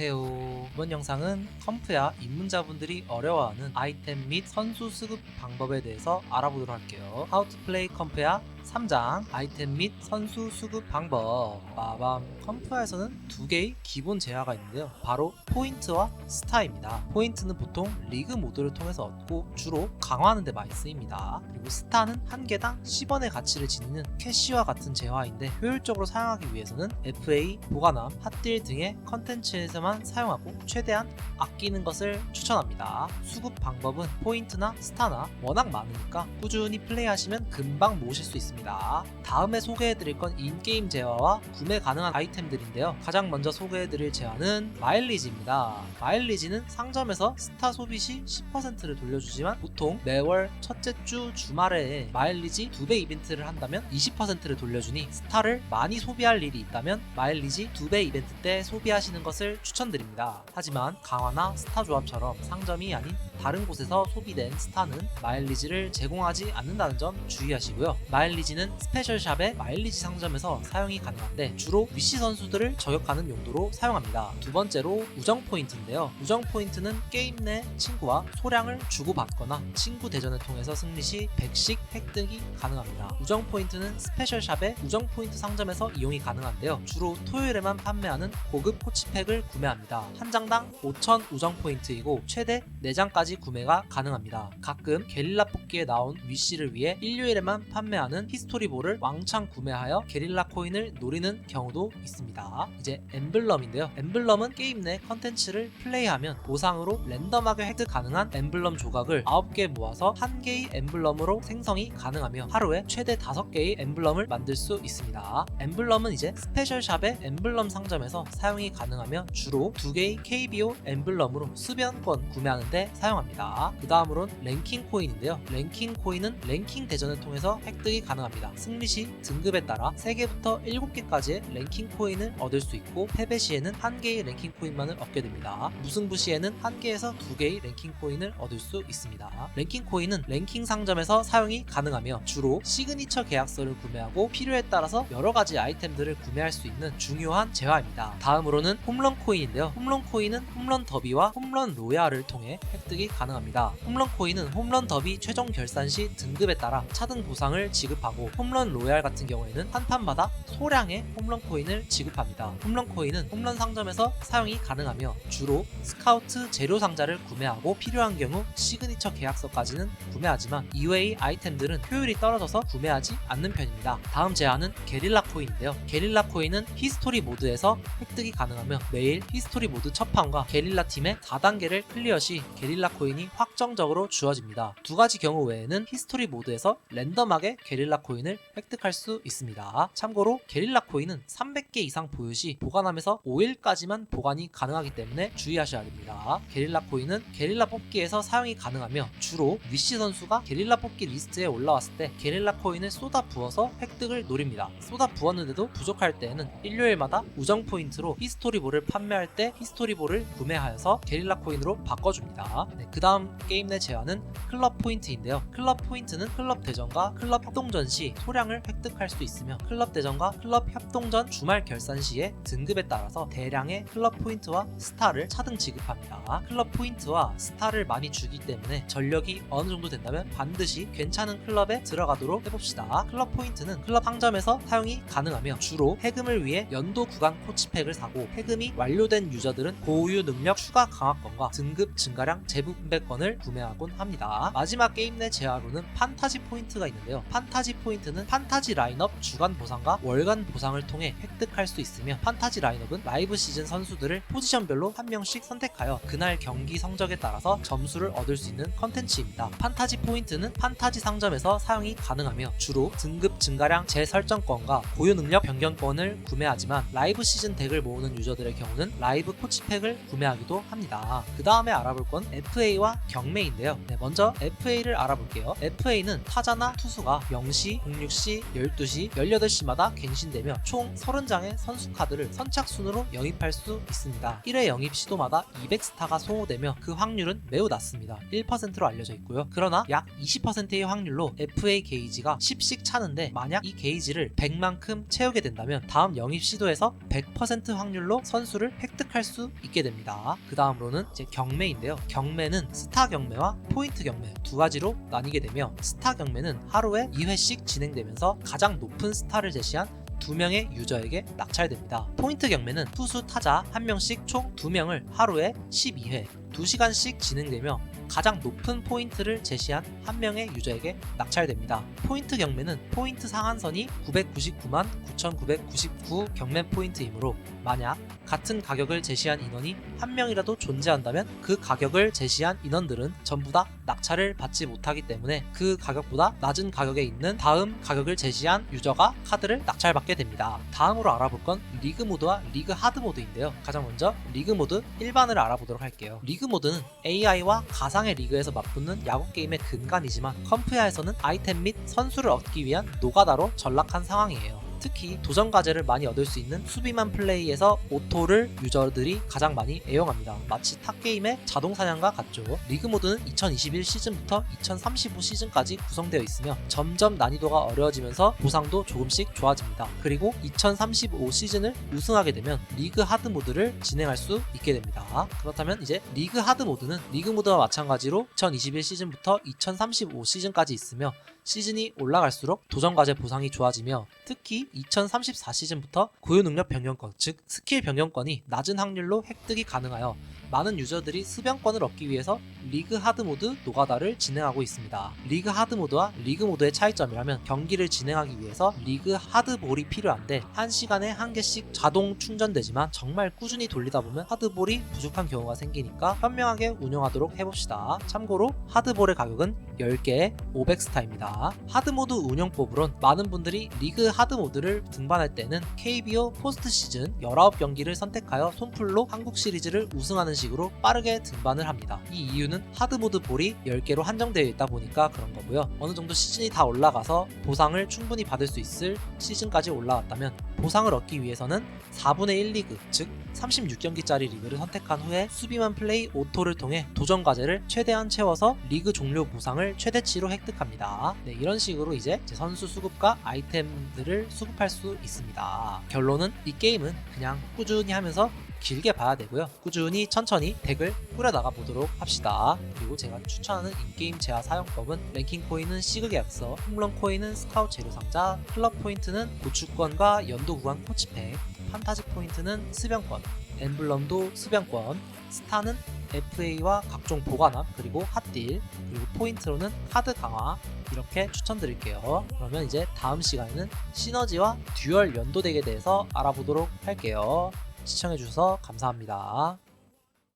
안녕하세요. 이번 영상은 컴프야 입문자분들이 어려워하는 아이템 및 선수 수급 방법에 대해서 알아보도록 할게요. How to play 컴프야 3장 아이템 및 선수 수급 방법 빠밤 컴프야에서는 두 개의 기본 제화가 있는데요. 바로 포인트와 스타입니다. 포인트는 보통 리그 모드를 통해서 얻고 주로 강화하는 데 많이 쓰입니다. 그리고 스타는 한 개당 10원의 가치를 지니는 캐시와 같은 제화인데 효율적으로 사용하기 위해서는 FA, 보관함, 핫딜 등의 컨텐츠에서만 사용하고 최대한 아끼는 것을 추천합니다. 수급 방법은 포인트나 스타나 워낙 많으니까 꾸준히 플레이하시면 금방 모으실 수 있습니다. 다음에 소개해드릴 건 인게임 제화와 구매 가능한 아이템들인데요. 가장 먼저 소개해드릴 제화는 마일리지입니다. 마일리지는 상점에서 스타 소비 시 10%를 돌려주지만 보통 매월 첫째 주 주말에 마일리지 2배 이벤트를 한다면 20%를 돌려주니 스타를 많이 소비할 일이 있다면 마일리지 2배 이벤트 때 소비하시는 것을 추천드립니다. 하지만 강화나 스타 조합처럼 상점이 아닌 다른 곳에서 소비된 스타는 마일리지를 제공하지 않는다는 점 주의하시고요. 마일리지 는 스페셜샵의 마일리지 상점에서 사용이 가능한데 주로 위시 선수들을 저격하는 용도로 사용합니다. 두 번째로 우정 포인트인데요. 우정 포인트는 게임 내 친구와 소량을 주고받거나 친구 대전을 통해서 승리 시 100씩 획득이 가능합니다. 우정 포인트는 스페셜샵의 우정 포인트 상점에서 이용이 가능한데요. 주로 토요일에만 판매하는 고급 포치팩을 구매합니다. 한 장당 5,000 우정 포인트이고 최대 4장까지 구매가 가능합니다. 가끔 게릴라 뽑기에 나온 위시를 위해 일요일에만 판매하는 히스토리볼을 왕창 구매하여 게릴라 코인을 노리는 경우도 있습니다. 이제 엠블럼인데요. 엠블럼은 게임 내 컨텐츠를 플레이하면 보상으로 랜덤하게 획득 가능한 엠블럼 조각을 9개 모아서 한 개의 엠블럼으로 생성이 가능하며 하루에 최대 5개의 엠블럼을 만들 수 있습니다. 엠블럼은 이제 스페셜샵의 엠블럼 상점에서 사용이 가능하며 주로 2개의 KBO 엠블럼으로 수변권 구매하는데 사용합니다. 그 다음으론 랭킹 코인인데요. 랭킹 코인은 랭킹 대전을 통해서 획득이 가능합니다. 승리 시 등급에 따라 3개부터 7개까지의 랭킹 코인을 얻을 수 있고 패배 시에는 1개의 랭킹 코인만을 얻게 됩니다. 무승부 시에는 1개에서 2개의 랭킹 코인을 얻을 수 있습니다. 랭킹 코인은 랭킹 상점에서 사용이 가능하며 주로 시그니처 계약서를 구매하고 필요에 따라서 여러 가지 아이템들을 구매할 수 있는 중요한 재화입니다. 다음으로는 홈런 코인인데요. 홈런 코인은 홈런 더비와 홈런 로얄을 통해 획득이 가능합니다. 홈런 코인은 홈런 더비 최종 결산 시 등급에 따라 차등 보상을 지급하고 홈런 로얄 같은 경우에는 한 판마다 소량의 홈런 코인을 지급합니다. 홈런 코인은 홈런 상점에서 사용이 가능하며 주로 스카우트 재료 상자를 구매하고 필요한 경우 시그니처 계약서까지는 구매하지만 이외의 아이템들은 효율이 떨어져서 구매하지 않는 편입니다. 다음 제안은 게릴라 코인인데요. 게릴라 코인은 히스토리 모드에서 획득이 가능하며 매일 히스토리 모드 첫 판과 게릴라 팀의 4단계를 클리어 시 게릴라 코인이 확정적으로 주어집니다. 두 가지 경우 외에는 히스토리 모드에서 랜덤하게 코인을 획득할 수 있습니다. 참고로 게릴라 코인은 300개 이상 보유 시 보관함에서 5일까지만 보관이 가능하기 때문에 주의하셔야 됩니다. 게릴라 코인은 게릴라 뽑기에서 사용이 가능하며 주로 위시 선수가 게릴라 뽑기 리스트에 올라왔을 때 게릴라 코인을 쏟아 부어서 획득을 노립니다. 쏟아 부었는데도 부족할 때에는 일요일마다 우정 포인트로 히스토리볼을 판매할 때 히스토리볼을 구매하여서 게릴라 코인으로 바꿔줍니다. 네, 그 다음 게임 내 제안은 클럽 포인트인데요. 클럽 포인트는 클럽 대전과 클럽 협동전 시 소량을 획득할 수 있으며 클럽 대전과 클럽 협동전 주말 결산 시에 등급에 따라서 대량의 클럽 포인트와 스타를 차등 지급합니다. 클럽 포인트와 스타를 많이 주기 때문에 전력이 어느 정도 된다면 반드시 괜찮은 클럽에 들어가도록 해봅시다. 클럽 포인트는 클럽 상점에서 사용이 가능하며 주로 해금을 위해 연도 구간 코치팩을 사고 해금이 완료된 유저들은 고유 능력 추가 강화권과 등급 증가량 재분배권을 구매하곤 합니다. 마지막 게임 내 제화로는 판타지 포인트가 있는데요. 판타지 포인트는 판타지 라인업 주간 보상과 월간 보상을 통해 획득할 수 있으며 판타지 라인업은 라이브 시즌 선수들을 포지션별로 한 명씩 선택하여 그날 경기 성적에 따라서 점수를 얻을 수 있는 컨텐츠입니다. 판타지 포인트는 판타지 상점에서 사용이 가능하며 주로 등급 증가량 재설정권과 고유 능력 변경권을 구매하지만 라이브 시즌 덱을 모으는 유저들의 경우는 라이브 코치팩을 구매하기도 합니다. 그 다음에 알아볼 건 FA와 경매인데요. 네, 먼저 FA를 알아볼게요. FA는 타자나 투수가 05시, 06시, 12시, 18시마다 갱신되며 총 30장의 선수 카드를 선착순으로 영입할 수 있습니다. 1회 영입 시도마다 200스타가 소모되며 그 확률은 매우 낮습니다. 1%로 알려져 있고요. 그러나 약 20%의 확률로 FA 게이지가 10씩 차는데 만약 이 게이지를 100만큼 채우게 된다면 다음 영입 시도에서 100% 확률로 선수를 획득할 수 있게 됩니다. 그 다음으로는 이제 경매인데요. 경매는 스타 경매와 포인트 경매 두 가지로 나뉘게 되며 스타 경매는 하루에 2회씩 진행되면서 가장 높은 스타를 제시한 두 명의 유저에게 낙찰됩니다. 포인트 경매는 투수 타자 한 명씩 총 두 명을 하루에 12회 2시간씩 진행되며 가장 높은 포인트를 제시한 한 명의 유저에게 낙찰됩니다. 포인트 경매는 포인트 상한선이 999만 9,999 경매 포인트이므로 만약 같은 가격을 제시한 인원이 한 명이라도 존재한다면 그 가격을 제시한 인원들은 전부 다 낙찰을 받지 못하기 때문에 그 가격보다 낮은 가격에 있는 다음 가격을 제시한 유저가 카드를 낙찰받게 됩니다. 다음으로 알아볼 건 리그 모드와 리그 하드 모드인데요. 가장 먼저 리그 모드 일반을 알아보도록 할게요. 리그 모드는 AI와 가상의 리그에서 맞붙는 야구 게임의 근간이지만 컴퓨터에서는 아이템 및 선수를 얻기 위한 노가다로 전락한 상황이에요. 특히 도전 과제를 많이 얻을 수 있는 수비만 플레이에서 오토를 유저들이 가장 많이 애용합니다. 마치 탑게임의 자동 사냥과 같죠. 리그 모드는 2021 시즌부터 2035 시즌까지 구성되어 있으며 점점 난이도가 어려워지면서 보상도 조금씩 좋아집니다. 그리고 2035 시즌을 우승하게 되면 리그 하드 모드를 진행할 수 있게 됩니다. 그렇다면 이제 리그 하드 모드는 리그 모드와 마찬가지로 2021 시즌부터 2035 시즌까지 있으며 시즌이 올라갈수록 도전 과제 보상이 좋아지며 특히 2034 시즌부터 고유 능력 변경권, 즉 스킬 변경권이 낮은 확률로 획득이 가능하여 많은 유저들이 수병권을 얻기 위해서 리그 하드 모드 노가다를 진행하고 있습니다. 리그 하드 모드와 리그 모드의 차이점이라면 경기를 진행하기 위해서 리그 하드볼이 필요한데 한 시간에 한 개씩 자동 충전되지만 정말 꾸준히 돌리다 보면 하드볼이 부족한 경우가 생기니까 현명하게 운영하도록 해봅시다. 참고로 하드볼의 가격은 10개에 500스타입니다. 하드모드 운영법으론 많은 분들이 리그 하드모드를 등반할 때는 KBO 포스트 시즌 19경기를 선택하여 손풀로 한국 시리즈를 우승하는 식으로 빠르게 등반을 합니다. 이 이유는 하드모드 볼이 10개로 한정되어 있다 보니까 그런 거고요. 어느 정도 시즌이 다 올라가서 보상을 충분히 받을 수 있을 시즌까지 올라왔다면 보상을 얻기 위해서는 4분의 1 리그, 즉 36경기짜리 리그를 선택한 후에 수비만 플레이 오토를 통해 도전 과제를 최대한 채워서 리그 종료 보상을 최대치로 획득합니다. 네, 이런 식으로 이제 제 선수 수급과 아이템들을 수급할 수 있습니다. 결론은 이 게임은 그냥 꾸준히 하면서 길게 봐야 되고요. 꾸준히 천천히 덱을 꾸려나가 보도록 합시다. 그리고 제가 추천하는 인게임 제한 사용법은 랭킹 코인은 시그 계약서, 홈런 코인은 스카우트 재료 상자, 클럽 포인트는 고축권과 연도 구간 코치팩, 판타지 포인트는 수병권, 엠블럼도 수병권, 스타는 FA와 각종 보관함, 그리고 핫딜, 그리고 포인트로는 카드 강화, 이렇게 추천드릴게요. 그러면 이제 다음 시간에는 시너지와 듀얼 연도 덱에 대해서 알아보도록 할게요. 시청해주셔서 감사합니다.